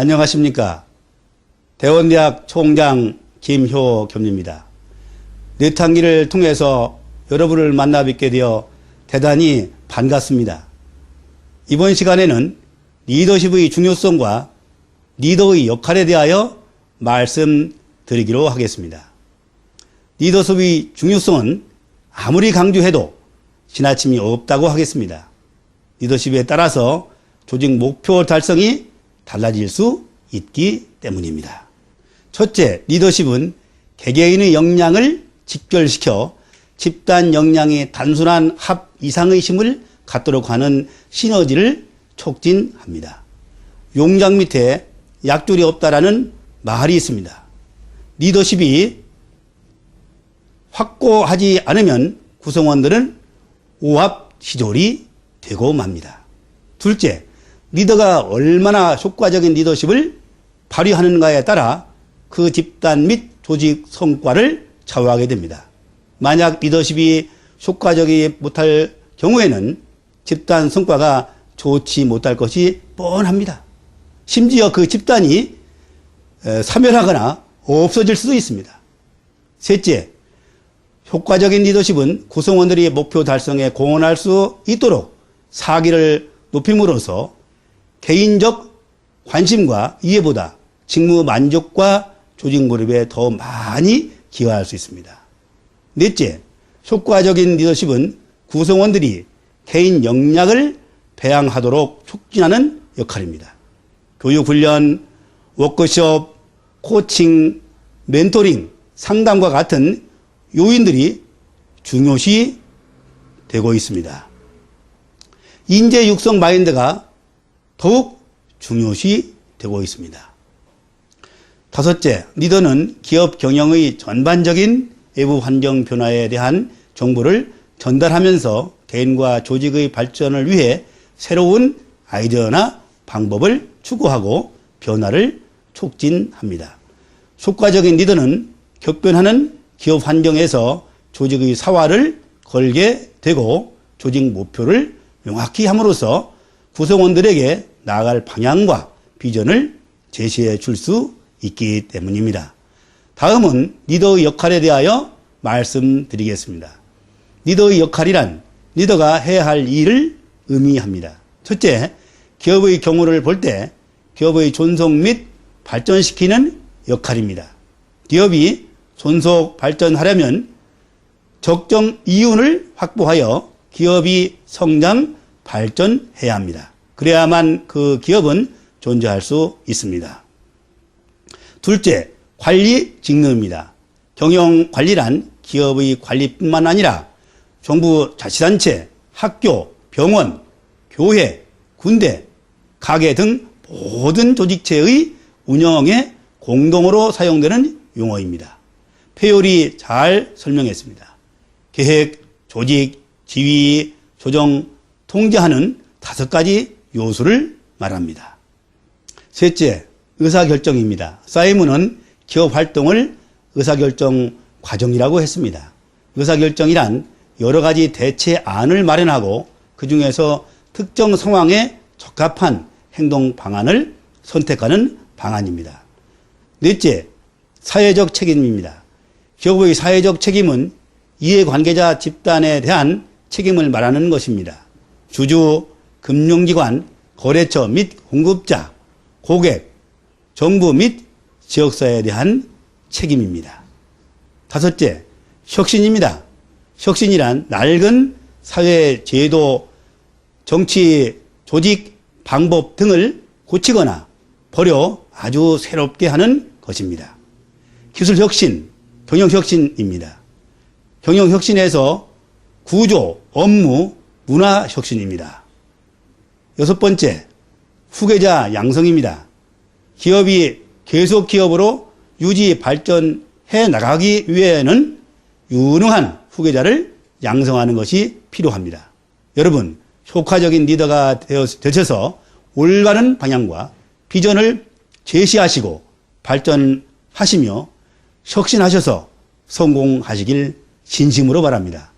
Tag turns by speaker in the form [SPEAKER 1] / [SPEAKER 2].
[SPEAKER 1] 안녕하십니까. 대원대학 총장 김효겸입니다. 내탕기를 통해서 여러분을 만나 뵙게 되어 대단히 반갑습니다. 이번 시간에는 리더십의 중요성과 리더의 역할에 대하여 말씀드리기로 하겠습니다. 리더십의 중요성은 아무리 강조해도 지나침이 없다고 하겠습니다. 리더십에 따라서 조직 목표 달성이 달라질 수 있기 때문입니다. 첫째, 리더십은 개개인의 역량을 직결시켜 집단 역량이 단순한 합 이상의 힘을 갖도록 하는 시너지를 촉진합니다. 용장 밑에 약줄이 없다라는 말이 있습니다. 리더십이 확고하지 않으면 구성원들은 오합 시졸이 되고 맙니다. 둘째, 리더가 얼마나 효과적인 리더십을 발휘하는가에 따라 그 집단 및 조직 성과를 좌우하게 됩니다. 만약 리더십이 효과적이 못할 경우에는 집단 성과가 좋지 못할 것이 뻔합니다. 심지어 그 집단이 사멸하거나 없어질 수도 있습니다. 셋째, 효과적인 리더십은 구성원들이 목표 달성에 공헌할 수 있도록 사기를 높임으로써 개인적 관심과 이해보다 직무 만족과 조직 몰입에 더 많이 기여할 수 있습니다. 넷째, 효과적인 리더십은 구성원들이 개인 역량을 배양하도록 촉진하는 역할입니다. 교육 훈련, 워크숍, 코칭, 멘토링, 상담과 같은 요인들이 중요시 되고 있습니다. 인재 육성 마인드가 더욱 중요시 되고 있습니다. 다섯째, 리더는 기업 경영의 전반적인 외부 환경 변화에 대한 정보를 전달하면서 개인과 조직의 발전을 위해 새로운 아이디어나 방법을 추구하고 변화를 촉진합니다. 효과적인 리더는 격변하는 기업 환경에서 조직의 사활을 걸게 되고 조직 목표를 명확히 함으로써 구성원들에게 나아갈 방향과 비전을 제시해 줄 수 있기 때문입니다. 다음은 리더의 역할에 대하여 말씀드리겠습니다. 리더의 역할이란 리더가 해야 할 일을 의미합니다. 첫째, 기업의 경우를 볼 때 기업의 존속 및 발전시키는 역할입니다. 기업이 존속 발전하려면 적정 이윤을 확보하여 기업이 성장 발전해야 합니다. 그래야만 그 기업은 존재할 수 있습니다. 둘째, 관리 직능입니다. 경영 관리란 기업의 관리뿐만 아니라 정부 자치단체, 학교, 병원, 교회, 군대, 가게 등 모든 조직체의 운영에 공동으로 사용되는 용어입니다. 페요리 잘 설명했습니다. 계획, 조직, 지휘, 조정, 통제하는 다섯 가지 요소를 말합니다. 셋째, 의사결정입니다. 사이먼은 기업 활동을 의사결정 과정이라고 했습니다. 의사결정이란 여러 가지 대체안을 마련하고 그 중에서 특정 상황에 적합한 행동 방안을 선택하는 방안입니다. 넷째, 사회적 책임입니다. 기업의 사회적 책임은 이해관계자 집단에 대한 책임을 말하는 것입니다. 주주, 금융기관, 거래처 및 공급자, 고객, 정부 및 지역사회에 대한 책임입니다. 다섯째, 혁신입니다. 혁신이란 낡은 사회 제도, 정치, 조직, 방법 등을 고치거나 버려 아주 새롭게 하는 것입니다. 기술 혁신, 경영 혁신입니다. 경영 혁신에서 구조, 업무, 문화 혁신입니다. 여섯 번째, 후계자 양성입니다. 기업이 계속 기업으로 유지 발전해 나가기 위해는 유능한 후계자를 양성하는 것이 필요합니다. 여러분, 효과적인 리더가 되셔서 올바른 방향과 비전을 제시하시고 발전하시며 혁신하셔서 성공하시길 진심으로 바랍니다.